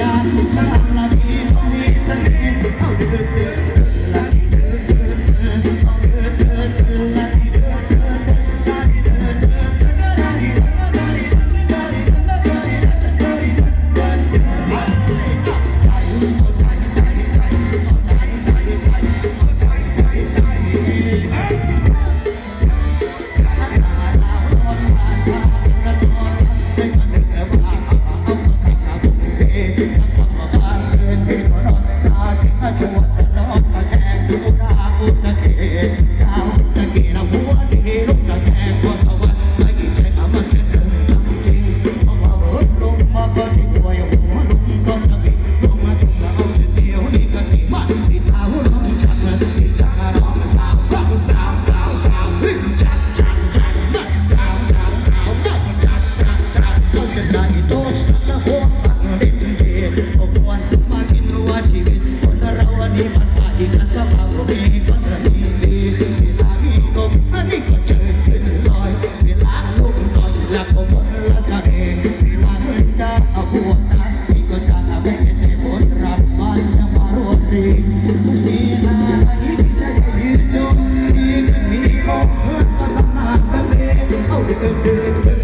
God, Salam, Nabi, Tony, Salim, พุทธเขต จะเองที่มงินจะเอาพวกนั้นที่ก็จะไเป็นในผรับมัมารวรีมีมาไม่ที่จะได้ยืนดูมีเงิมีกนมันนานนั่นเองเอาเดินเด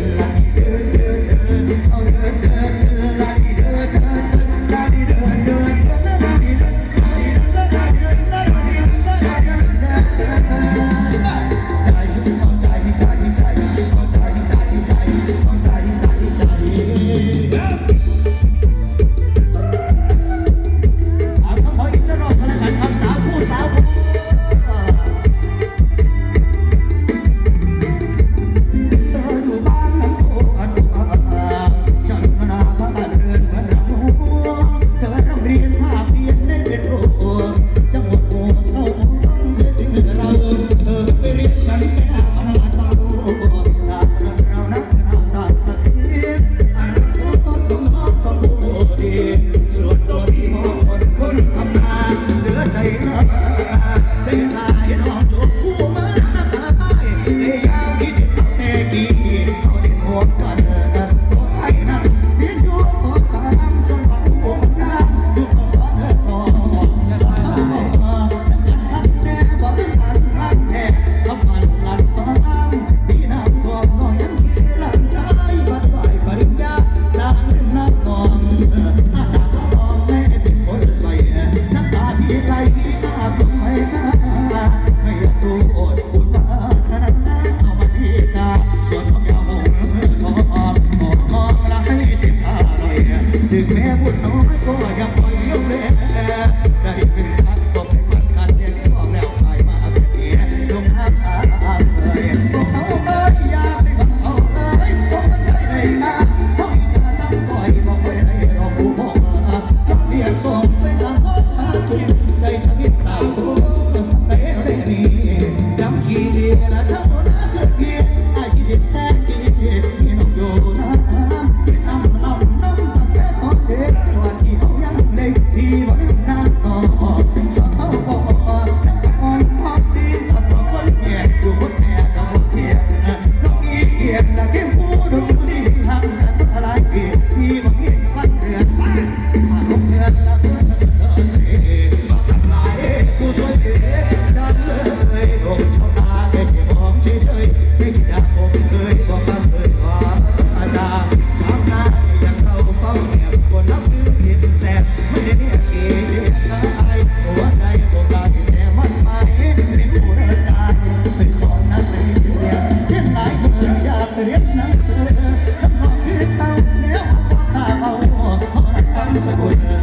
one guy. Good.